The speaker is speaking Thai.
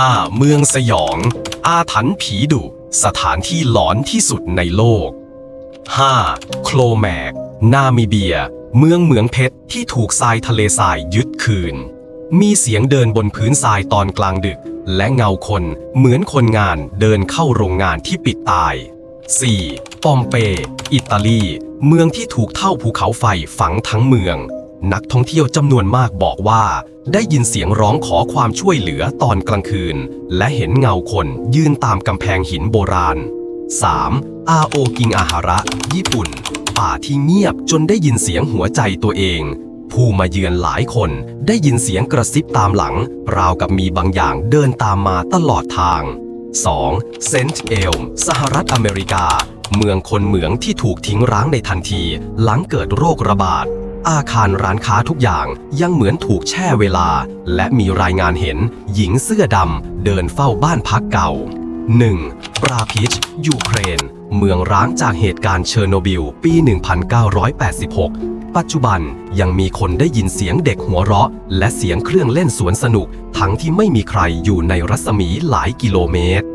5. เมืองสยอง อาถรรพ์ผีดุ สถานที่หลอนที่สุดในโลก 5. โคลแมก นามิเบีย เมืองเหมืองเพชรที่ถูกทรายทะเลทรายยึดคืน มีเสียงเดินบนพื้นทรายตอนกลางดึก และเงาคนเหมือนคนงานเดินเข้าโรงงานที่ปิดตาย 4. ปอมเป อิตาลี เมืองที่ถูกเท่าภูเขาไฟฝังทั้งเมือง นักท่องเที่ยวจำนวนมากบอกว่า ได้ยินเสียงร้องขอความช่วยเหลือตอนกลางคืน และเห็นเงาคนยืนตามกำแพงหินโบราณ 3. อาโอกิงอาฮาระ ญี่ปุ่น ป่าที่เงียบจนได้ยินเสียงหัวใจตัวเอง ผู้มาเยือนหลายคนได้ยินเสียงกระซิบตามหลัง ราวกับมีบางอย่างเดินตามมาตลอดทาง 2. เซนต์เอลสหรัฐอเมริกา เมืองคนเหมืองที่ถูกทิ้งร้างในทันที หลังเกิดโรคระบาด อาคารร้านค้าทุกอย่างยังเหมือนถูกแช่เวลา และมีรายงานเห็นหญิงเสื้อดำเดินเฝ้าบ้านพักเก่า 1. ปราพิช ยูเครน เมืองร้างจากเหตุการณ์เชอร์โนบิล ปี 1986 ปัจจุบันยังมีคนได้ยินเสียงเด็กหัวเราะ และเสียงเครื่องเล่นสวนสนุก ทั้งที่ไม่มีใครอยู่ในรัศมีหลายกิโลเมตร